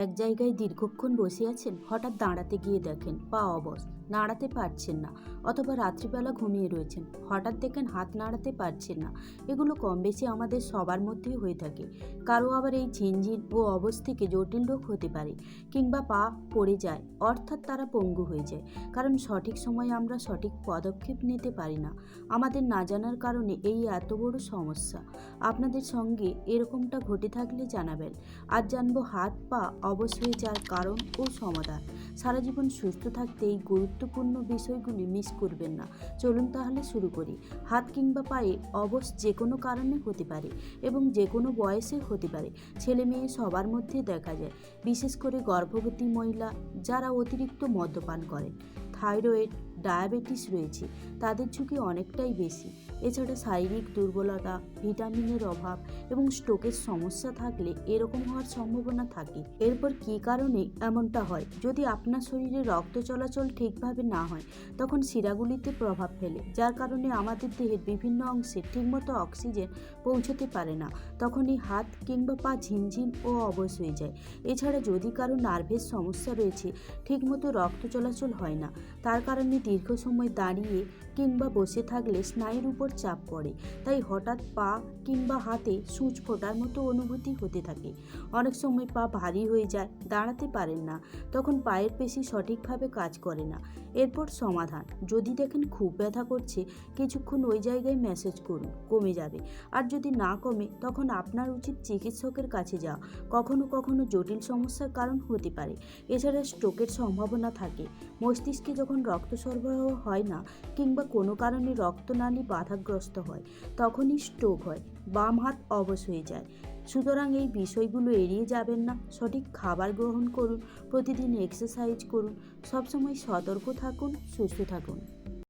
এক জায়গায় দীর্ঘক্ষণ বসে আছেন, হঠাৎ দাঁড়াতে গিয়ে দেখেন, পা অবশ, নাড়াতে পারছেন না, অথবা রাত্রিবেলা ঘুমিয়ে রয়েছেন, হঠাৎ দেখেন হাত নাড়াতে পারছেন না। এগুলো কম বেশি আমাদের সবার মধ্যেই হয়ে থাকে। কারও আবার এই ঝিনঝিন ও অবশ থেকে জটিল রোগ হতে পারে, কিংবা পা পড়ে যায়, অর্থাৎ তারা পঙ্গু হয়ে যায়। কারণ সঠিক সময়ে আমরা সঠিক পদক্ষেপ নিতে পারি না। আমাদের না জানার কারণে এই এত বড় সমস্যা। আপনাদের সঙ্গে এরকমটা ঘটে থাকলে জানাবেন। আর জানব হাত, পা অবশ যার কারণ ও সমাধান। সারা জীবন সুস্থ থাকতে এই গুরুত্বপূর্ণ বিষয়গুলি মিস করবেন না। চলুন তাহলে শুরু করি। হাত কিংবা পায়ে অবশ যে কোনো কারণে হতে পারে এবং যে কোনো বয়সে হতে পারে। ছেলে মেয়ে সবার মধ্যে দেখা যায়। বিশেষ করে গর্ভবতী মহিলা যারা অতিরিক্ত মদ্যপান করেন। থাইরয়েড ডায়াবেটিস রয়েছে, তাদের ঝুঁকি অনেকটাই বেশি। এছাড়া শারীরিক দুর্বলতা, ভিটামিনের অভাব এবং স্ট্রোকের সমস্যা থাকলে এরকম হওয়ার সম্ভাবনা থাকে। এরপর কী কারণে এমনটা হয়? যদি আপনার শরীরে রক্ত চলাচল ঠিকভাবে না হয়, তখন শিরাগুলিতে প্রভাব ফেলে, যার কারণে আমাদের দেহের বিভিন্ন অংশে ঠিকমতো অক্সিজেন পৌঁছতে পারে না। তখনই হাত কিংবা পা ঝিমঝিম ও অবশ হয়ে যায়। এছাড়া যদি কারও নার্ভের সমস্যা রয়েছে, ঠিকমতো রক্ত চলাচল হয় না, তার কারণে দীর্ঘ সময় দাঁড়িয়ে কিংবা বসে থাকলে স্নায়ুর উপর চাপ পড়ে। তাই হঠাৎ পা কিংবা হাতে সূচ ফোটার মতো অনুভূতি হতে থাকে। অনেক সময় পা ভারী হয়ে যায়, দাঁড়াতে পারেন না। তখন পায়ের পেশি সঠিকভাবে কাজ করে না। এরপর সমাধান। যদি দেখেন খুব ব্যথা করছে, কিছুক্ষণ ওই জায়গায় ম্যাসেজ করুন, কমে যাবে। আর যদি না কমে, তখন আপনার উচিত চিকিৎসকের কাছে যাওয়া। কখনো কখনো জটিল সমস্যার কারণ হতে পারে। এছাড়া স্ট্রোকের সম্ভাবনা থাকে। মস্তিষ্কে যখন রক্ত সরবরাহ হয় না কিংবা কোনো কারণে রক্তনালী বাধাগ্রস্ত হয়, তখনই স্ট্রোক হয়, বাম হাত অবশ হয়ে যায়। সুতরাং এই বিষয়গুলো এড়িয়ে যাবেন না, সঠিক খাবার গ্রহণ করুন, প্রতিদিন এক্সারসাইজ করুন, সবসময় সতর্ক থাকুন, সুস্থ থাকুন।